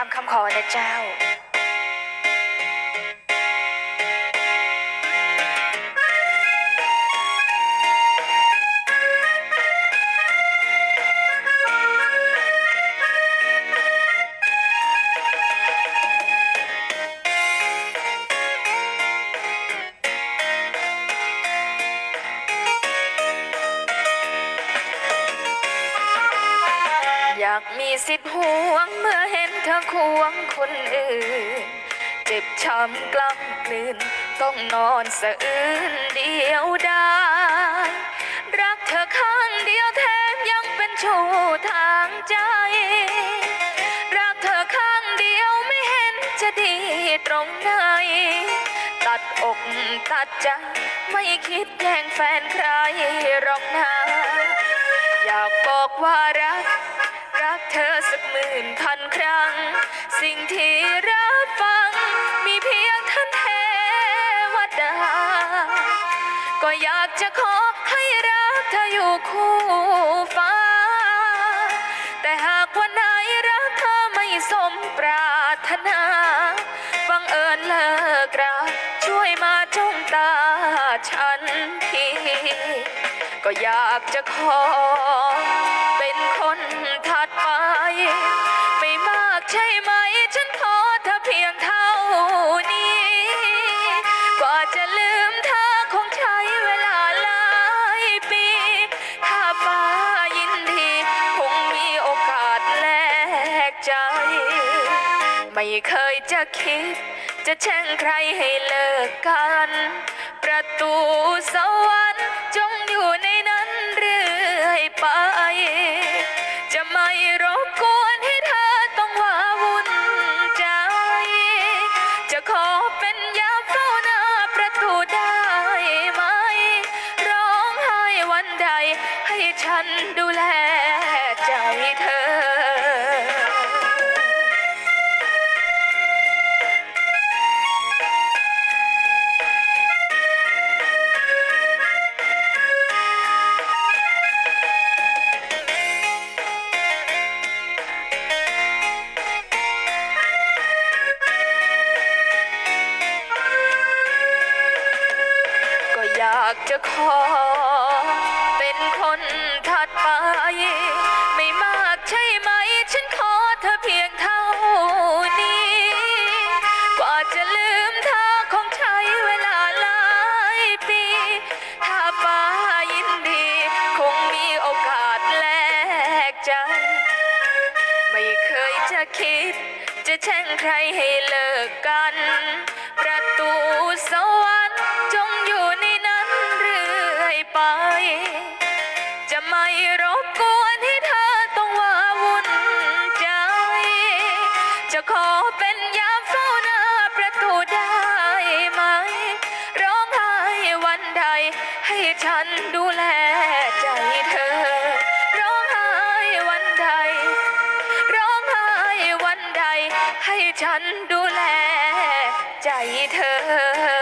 ามคำขอนะเจ้าากมีสิทธิ์ห่วง เมื่อเห็นเธอควงคนอื่น เจ็บช้ำกล้ำกลืน ต้องนอนสะอื้นเดียวดายรักเธอข้างเดียวแถมยังเป็นชู้ทางใจ รักเธอข้างเดียวไม่เห็นจะดีตรงไหน ตัดอกตัดใจไม่คิดแย่งแฟนใครหรอกนะอยากบอกว่ารัก มื่นพันครั้ง สิ่งที่รับฟัง มีเพียงท่านเทวดา ก็อยากจะขอให้รักเธออยู่คู่ฟ้า แต่หากวันไหนรักเธอไม่สมปรารถนาบังเอิญเลิกรักช่วยมาจ้องตาฉันที ก็อยากจะขอ ไม่เคยจะคิด จะแช่งใครให้เลิกกัน ประตูสวรรค์จงอยู่ในนั้นเรื่อยไป จะไม่รบกวนให้เธอต้องว่าวุ่นใจ จะขอเป็นยามเฝ้าหน้าประตูได้ไหม ร้องไห้วันใดให้ฉันดูแลใจเธอากจะขอ เป็นคนถัดไป ไม่มากใช่ไหม ฉันขอเธอเพียงเท่านี้ กว่าจะลืมเธอคงใช้เวลาหลายปี ถ้าฟ้ายินดี คงมีโอกาสแลกใจ ไม่เคยจะคิด จะแช่งใครให้เลิกกัน ประตูสวรรค์ ให้ฉันดูแลใจเธอ ร้องไห้วันใด ร้องไห้วันใด ให้ฉันดูแลใจเธอ